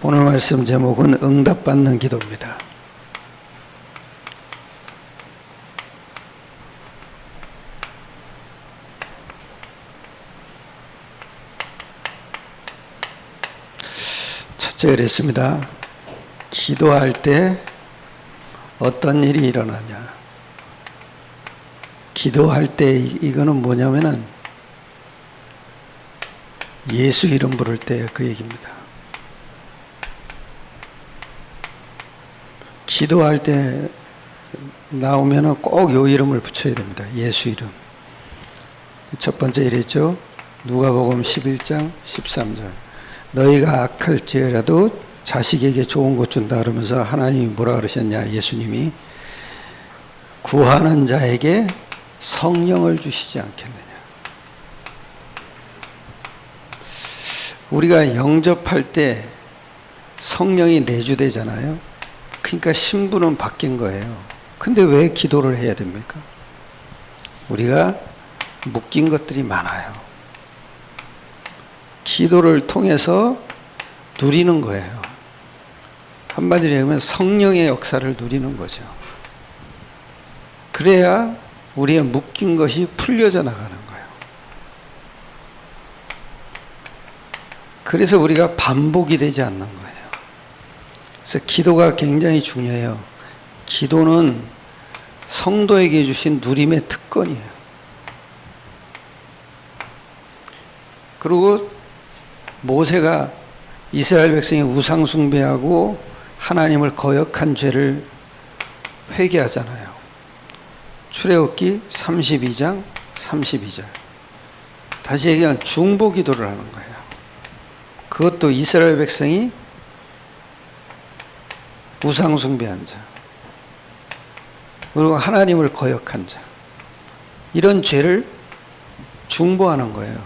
오늘 말씀 제목은 응답받는 기도입니다. 첫째 그랬습니다. 기도할 때 어떤 일이 일어나냐. 기도할 때 이거는 뭐냐면은 예수 이름 부를 때 그 얘기입니다. 기도할 때 나오면은 꼭 요 이름을 붙여야 됩니다. 예수 이름. 첫 번째 이랬죠. 누가복음 11장 13절. 너희가 악할지라도 자식에게 좋은 것 준다 그러면서 하나님이 뭐라 그러셨냐? 예수님이 구하는 자에게 성령을 주시지 않겠느냐. 우리가 영접할 때 성령이 내주되잖아요. 그러니까 신부는 바뀐 거예요. 근데 왜 기도를 해야 됩니까? 우리가 묶인 것들이 많아요. 기도를 통해서 누리는 거예요. 한마디로 하면 성령의 역사를 누리는 거죠. 그래야 우리의 묶인 것이 풀려져 나가는 거예요. 그래서 우리가 반복이 되지 않는 거예요. 그래서 기도가 굉장히 중요해요. 기도는 성도에게 주신 누림의 특권이에요. 그리고 모세가 이스라엘 백성이 우상 숭배하고 하나님을 거역한 죄를 회개하잖아요. 출애굽기 32장 32절. 다시 얘기하면 중보 기도를 하는 거예요. 그것도 이스라엘 백성이 우상 숭배한 자. 그리고 하나님을 거역한 자. 이런 죄를 중보하는 거예요.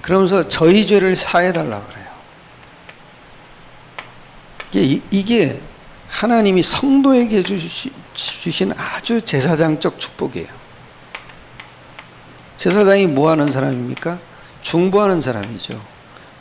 그러면서 저희 죄를 사해 달라 그래요. 이게, 이게 하나님이 성도에게 주신 아주 제사장적 축복이에요. 제사장이 뭐 하는 사람입니까? 중보하는 사람이죠.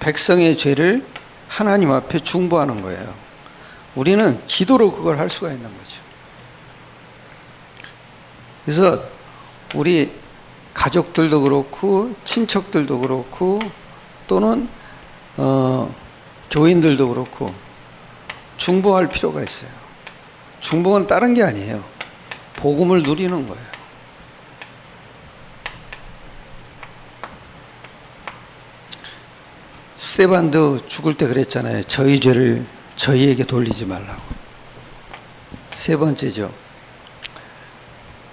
백성의 죄를 하나님 앞에 중보하는 거예요. 우리는 기도로 그걸 할 수가 있는 거죠. 그래서 우리 가족들도 그렇고 친척들도 그렇고 또는 어, 교인들도 그렇고 중보할 필요가 있어요. 중보는 다른 게 아니에요. 복음을 누리는 거예요. 스테반도 죽을 때 그랬잖아요. 저희 죄를 저희에게 돌리지 말라고. 세 번째죠.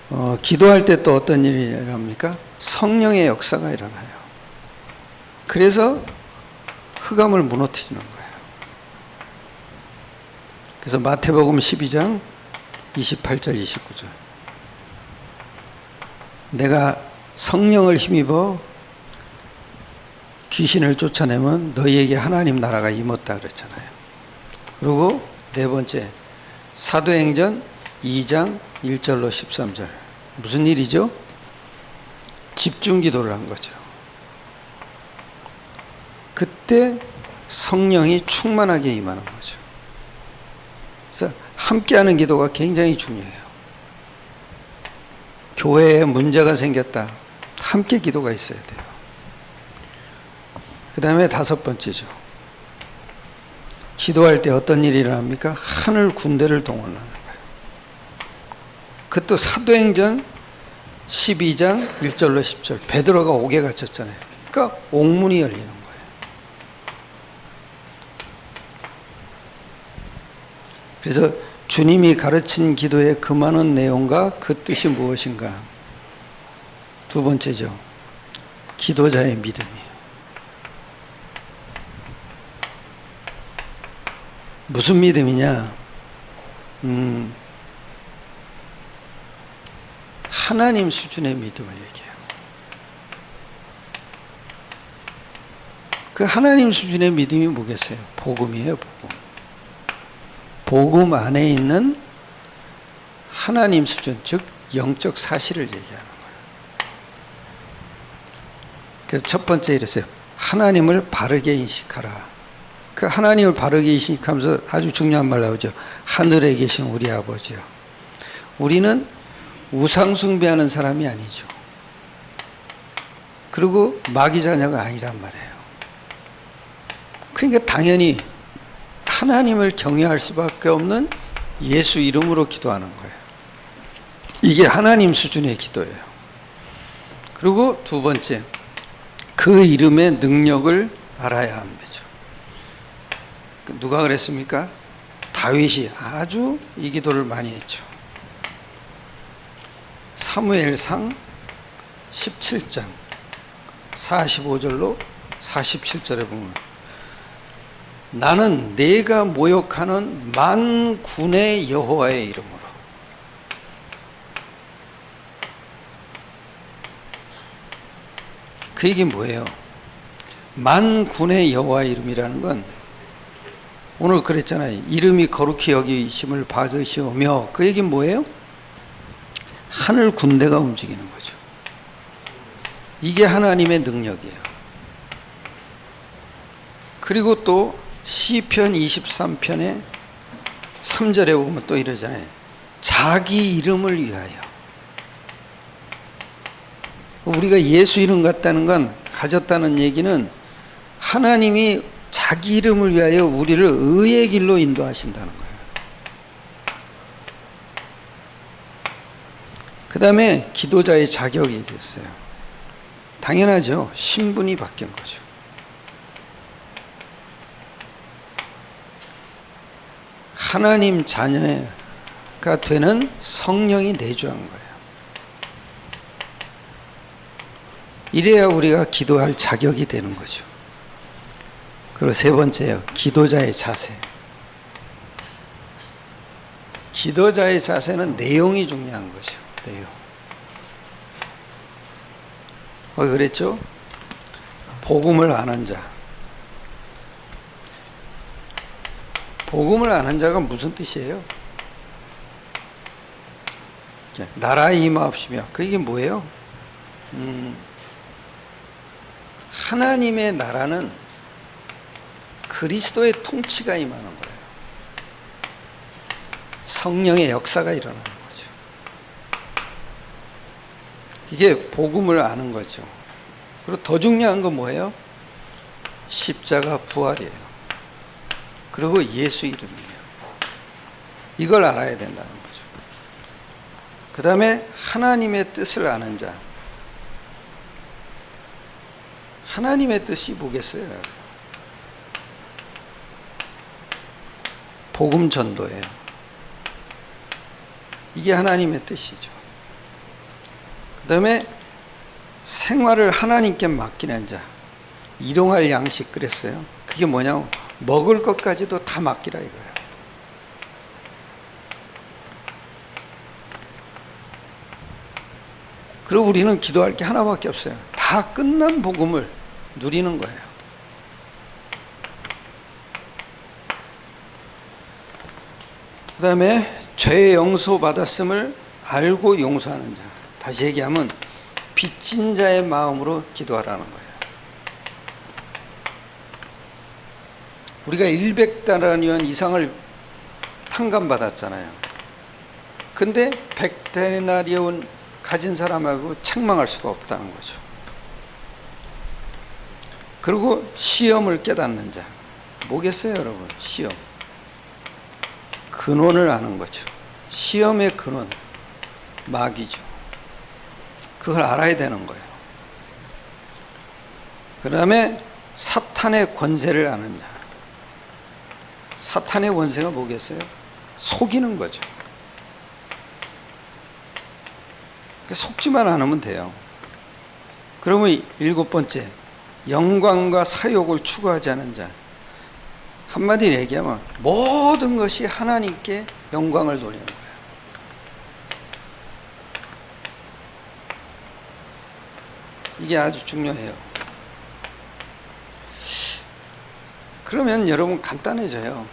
어, 기도할 때 또 어떤 일이 일어납니까? 성령의 역사가 일어나요. 그래서 흑암을 무너뜨리는 거예요. 그래서 마태복음 12장 28절 29절. 내가 성령을 힘입어 귀신을 쫓아내면 너희에게 하나님 나라가 임었다 그랬잖아요. 그리고 네 번째 사도행전 2장 1절로 13절. 무슨 일이죠? 집중 기도를 한 거죠. 그때 성령이 충만하게 임하는 거죠. 그래서 함께하는 기도가 굉장히 중요해요. 교회에 문제가 생겼다. 함께 기도가 있어야 돼요. 그 다음에 다섯 번째죠. 기도할 때 어떤 일이 일어납니까? 하늘 군대를 동원하는 거예요. 그것도 사도행전 12장 1절로 10절. 베드로가 옥에 갇혔잖아요. 그러니까 옥문이 열리는 거예요. 그래서 주님이 가르친 기도의 그 많은 내용과 그 뜻이 무엇인가? 두 번째죠. 기도자의 믿음이에요. 무슨 믿음이냐? 음, 하나님 수준의 믿음을 얘기해요. 그 하나님 수준의 믿음이 뭐겠어요? 복음이에요, 복음. 복음 안에 있는 하나님 수준, 즉 영적 사실을 얘기하는 거예요. 그래서 첫 번째 이랬어요. 하나님을 바르게 인식하라. 그 하나님을 바르게 인식하면서 아주 중요한 말 나오죠. 하늘에 계신 우리 아버지요. 우리는 우상 숭배하는 사람이 아니죠. 그리고 마귀 자녀가 아니란 말이에요. 그러니까 당연히 하나님을 경외할 수밖에 없는 예수 이름으로 기도하는 거예요. 이게 하나님 수준의 기도예요. 그리고 두 번째, 그 이름의 능력을 알아야 합니다. 누가 그랬습니까? 다윗이 아주 이 기도를 많이 했죠. 사무엘상 17장 45절로 47절에 보면 나는 내가 모욕하는 만 군의 여호와의 이름으로 그 얘기 뭐예요? 만 군의 여호와의 이름이라는 건 오늘 그랬잖아요. 이름이 거룩히 여기심을 받으시오며 그 얘기는 뭐예요? 하늘 군대가 움직이는 거죠. 이게 하나님의 능력이에요. 그리고 또 시편 23편에 3절에 보면 또 이러잖아요. 자기 이름을 위하여. 우리가 예수 이름 같다는 건 가졌다는 얘기는 하나님이 자기 이름을 위하여 우리를 의의 길로 인도하신다는 거예요. 그 다음에 기도자의 자격이 됐어요. 당연하죠. 신분이 바뀐 거죠. 하나님 자녀가 되는 성령이 내주한 거예요. 이래야 우리가 기도할 자격이 되는 거죠. 그리고 세 번째요. 기도자의 자세. 기도자의 자세는 내용이 중요한 거죠. 내용. 어, 그랬죠? 복음을 아는 자. 복음을 아는 자가 무슨 뜻이에요? 나라 임하옵시며. 그게 뭐예요? 음, 하나님의 나라는 그리스도의 통치가 임하는 거예요. 성령의 역사가 일어나는 거죠. 이게 복음을 아는 거죠. 그리고 더 중요한 건 뭐예요? 십자가 부활이에요. 그리고 예수 이름이에요. 이걸 알아야 된다는 거죠. 그 다음에 하나님의 뜻을 아는 자. 하나님의 뜻이 뭐겠어요? 복음 전도예요. 이게 하나님의 뜻이죠. 그 다음에 생활을 하나님께 맡기는 자. 일용할 양식 그랬어요. 그게 뭐냐고 먹을 것까지도 다 맡기라 이거예요. 그리고 우리는 기도할 게 하나밖에 없어요. 다 끝난 복음을 누리는 거예요. 그 다음에 죄 용서 받았음을 알고 용서하는 자. 다시 얘기하면 빚진 자의 마음으로 기도하라는 거예요. 우리가 100다라니온 이상을 탕감받았잖아요. 근데 100데나리온 가진 사람하고 책망할 수가 없다는 거죠. 그리고 시험을 깨닫는 자. 뭐겠어요, 여러분? 시험. 근원을 아는 거죠. 시험의 근원, 마귀죠. 그걸 알아야 되는 거예요. 그 다음에 사탄의 권세를 아는 자. 사탄의 권세가 뭐겠어요? 속이는 거죠. 속지만 않으면 돼요. 그러면 일곱 번째, 영광과 사욕을 추구하지 않은 자. 한마디로 얘기하면 모든 것이 하나님께 영광을 돌리는 거예요. 이게 아주 중요해요. 그러면 여러분 간단해져요.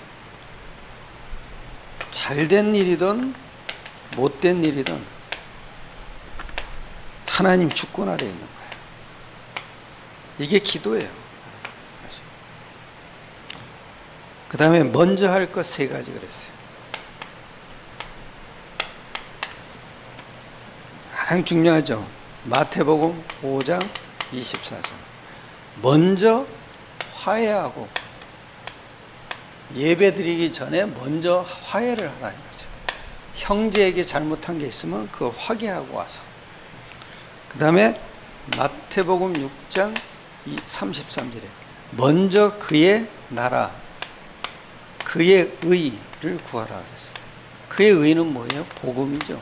잘된 일이든 못된 일이든 하나님 주권 아래 있는 거예요. 이게 기도예요. 그 다음에 먼저 할 것 세 가지 그랬어요. 가장 중요하죠. 마태복음 5장 24절. 먼저 화해하고 예배 드리기 전에 먼저 화해를 하라는 거죠. 형제에게 잘못한 게 있으면 그걸 화해하고 와서. 그 다음에 마태복음 6장 33절에 먼저 그의 나라, 그의 의를 구하라 그랬어요. 그의 의는 뭐예요? 복음이죠.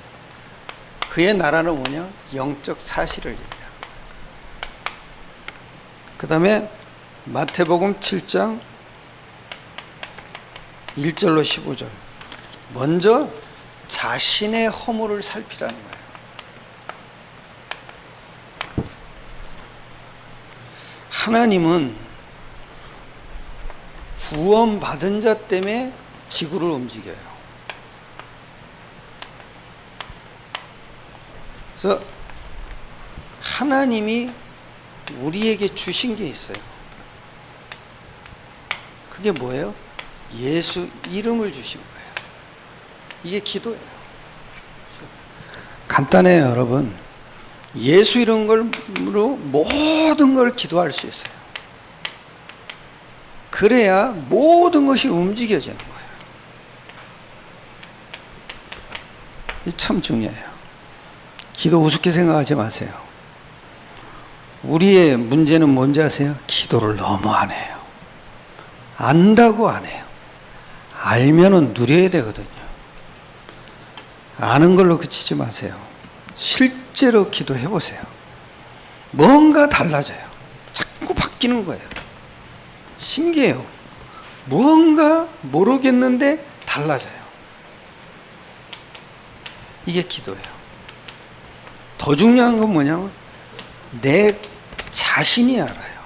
그의 나라는 뭐냐? 영적 사실을 얘기합니다. 그 다음에 마태복음 7장 1절로 15절. 먼저 자신의 허물을 살피라는 거예요. 하나님은 구원받은 자 때문에 지구를 움직여요. 그래서 하나님이 우리에게 주신 게 있어요. 그게 뭐예요? 예수 이름을 주신 거예요. 이게 기도예요. 간단해요, 여러분. 예수 이름으로 모든 걸 기도할 수 있어요. 그래야 모든 것이 움직여지는 거예요. 이참 중요해요. 기도 우습게 생각하지 마세요. 우리의 문제는 뭔지 아세요? 기도를 너무 안 해요. 안다고 안 해요. 알면은 누려야 되거든요. 아는 걸로 그치지 마세요. 실제로 기도해 보세요. 뭔가 달라져요. 자꾸 바뀌는 거예요. 신기해요. 무언가 모르겠는데 달라져요. 이게 기도예요. 더 중요한 건 뭐냐면 내 자신이 알아요.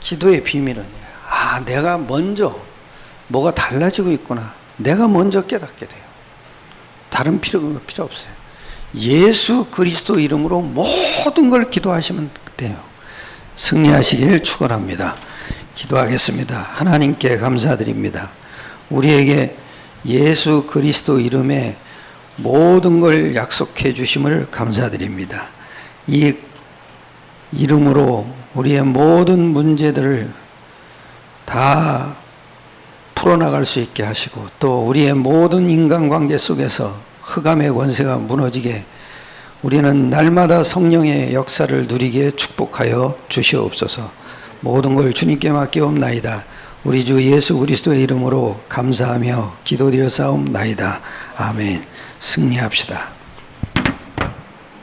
기도의 비밀은 아, 내가 먼저 뭐가 달라지고 있구나. 내가 먼저 깨닫게 돼요. 다른 필요 필요 없어요. 예수 그리스도 이름으로 모든 걸 기도하시면 돼요. 승리하시길 축원합니다. 기도하겠습니다. 하나님께 감사드립니다. 우리에게 예수 그리스도 이름에 모든 걸 약속해 주심을 감사드립니다. 이 이름으로 우리의 모든 문제들을 다 풀어나갈 수 있게 하시고 또 우리의 모든 인간관계 속에서 흑암의 권세가 무너지게 우리는 날마다 성령의 역사를 누리게 축복하여 주시옵소서 모든 걸 주님께 맡기옵나이다. 우리 주 예수 그리스도의 이름으로 감사하며 기도드려 싸움나이다. 아멘. 승리합시다.